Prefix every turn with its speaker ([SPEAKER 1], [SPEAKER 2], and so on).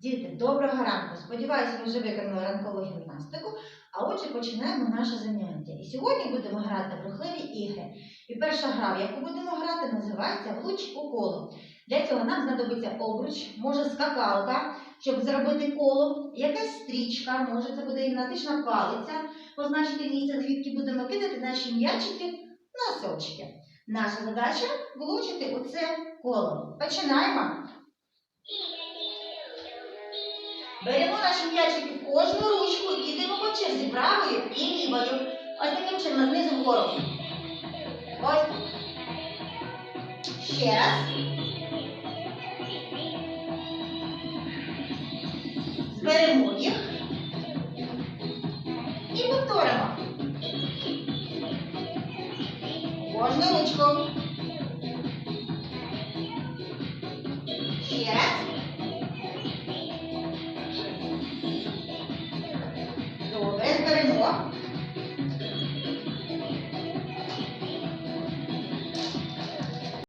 [SPEAKER 1] Діти, доброго ранку! Сподіваюся, ви вже виконали ранкову гімнастику. А отже, починаємо наше заняття. І сьогодні будемо грати в рухливі ігри. І перша гра, в яку будемо грати, називається Влуч у коло. Для цього нам знадобиться обруч, може скакалка, щоб зробити коло, якась стрічка, може це буде гімнастична палиця, позначити місце, звідки будемо кидати наші м'ячики носочки. Наша задача влучити у це коло. Починаємо. Беремо наші м'ячики в кожну ручку і йдемо по черзі правою і лівою. Ось таким чином знизу вгору. Ось. Ще раз. Зберемо їх. І повторимо. Кожну ручку.